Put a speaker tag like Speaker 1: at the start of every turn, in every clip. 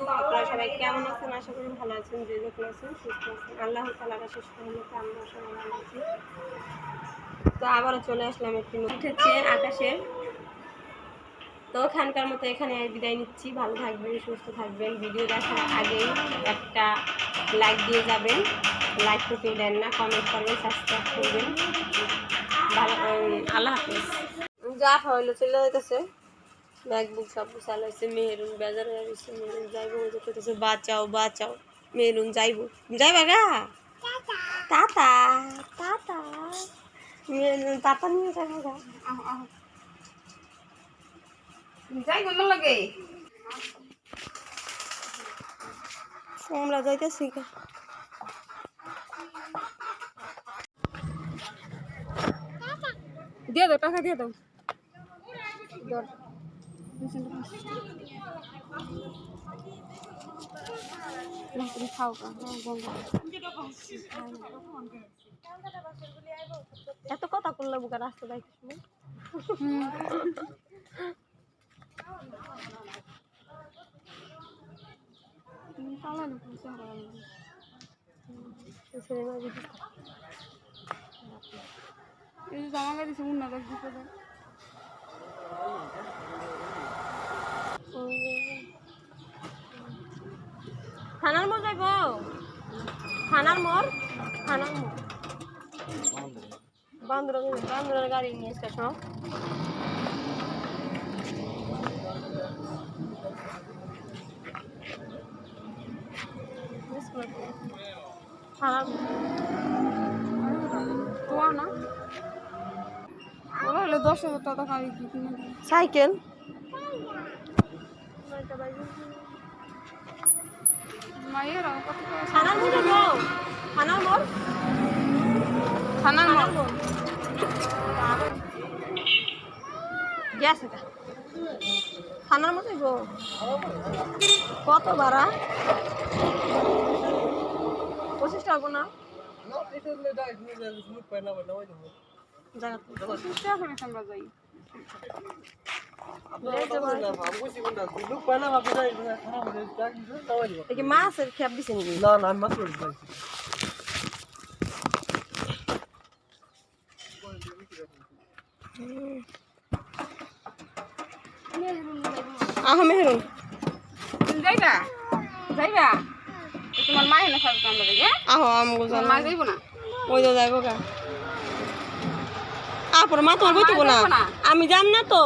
Speaker 1: আলাইকুম আপনারা সবাই কেমন আছেন? আশা করি ভালো আছেন, যে যখন আছেন সুস্থ আছেন। আল্লাহ তালার শেষ রহমতে আমরা সবাই ভালো আছি। তো আবারও চলে আসলাম একটি উঠেছে আকাশের তো ওখানকার মতো এখানে বিদায় নিচ্ছি। ভালো থাকবেন, সুস্থ থাকবেন। ভিডিও দেখার আগেই একটা লাইক দিয়ে যাবেন। লাইক তো কেউ দেন না কমেন্ট করবেন সাবস্ক্রাইব করবেন। ভালো আল্লাহ হাফিজ। যা হইল চলে যাইতেছে। ম্যাকবুক সব গুছালো হয়েছে মেহরুন বেজার হয়ে গেছে মেহরুন যাইবো ওই যে কইতেছে বাঁচাও বাঁচাও মেহরুন যাইবো যাইবা গা তাতা তাতা মেহরুন তাতা নিয়ে যাব গা
Speaker 2: যাই গো লাগে
Speaker 1: আমরা যাইতেছি গা
Speaker 2: দিয়ে দাও টাকা দিয়ে দাও তুমি খাও
Speaker 1: এত কথা করলে বুকা রাস্তা
Speaker 2: এই যে জামা গাড়ি দিছে উন্না গাছ দিতে দাও
Speaker 1: থানার মোড় যাইব? থানার মোড়? থানার মোড়। বান্দর বান্দরের গাড়ি নিয়ে।
Speaker 2: না? হলে দশ হাজার টাকা কিনে। দিবে
Speaker 1: সাইকেল থানার মোড় যাব থানার মোড়?
Speaker 2: থানার
Speaker 1: থানার
Speaker 2: মোড়?
Speaker 1: মোড়। গেছে গা থানার মধ্যে গো। কত ভাড়া পঁচিশ টাকা না জায়গা তো।
Speaker 2: সুস্থ করে আমরা যাই।
Speaker 1: মাছের খেপ দিছে নাকি?
Speaker 3: না না আমি
Speaker 1: আহ মেহরুন।
Speaker 2: যাইবা? যাইবা? তোমার মা এনে খাবে আমরা দেখে
Speaker 1: আহ আমগো
Speaker 2: তোমার মা যাইব না?
Speaker 1: ওই তো যাইব গা। আপর মা তোমার বইতে না। আমি যাম না তো।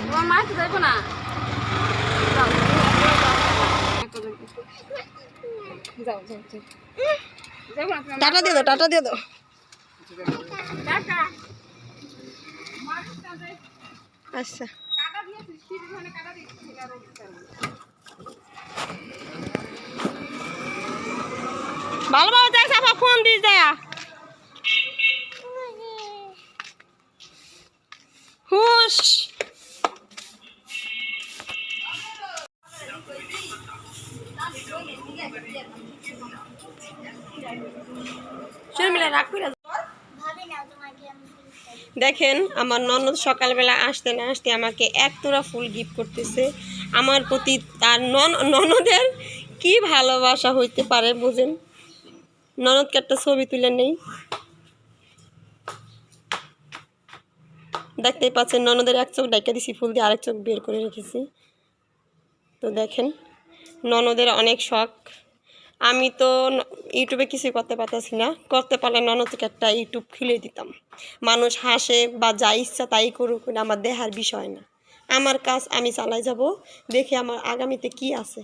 Speaker 2: তোমার মা তো যাইব না।
Speaker 1: টাটা দিয়ে দাও টাটা দিয়ে দাও। আচ্ছা। ভালোভাবে যাই সাফা ফোন দিস দেয়া হুশ। দেখেন, আমার ননদ সকালবেলা আসতে না আসতে আমাকে এক তোড়া ফুল গিফট করতেছে। আমার প্রতি তার নন ননদের কি ভালোবাসা হইতে পারে বুঝেন? ননদকে একটা ছবি তুলে নেই। দেখতেই পাচ্ছেন, ননদের এক চোখ ডাইকা দিছি, ফুল দিয়ে আরেক চোখ বের করে রেখেছি। তো দেখেন ননদের অনেক শখ। আমি তো ইউটিউবে কিছুই করতে পারতেছি না। করতে পারলে ননদকে একটা ইউটিউব খুলে দিতাম। মানুষ হাসে বা যা ইচ্ছা তাই করুক আমার দেহার বিষয় না। আমার কাজ আমি চালাই যাব, দেখে আমার আগামীতে কি আছে।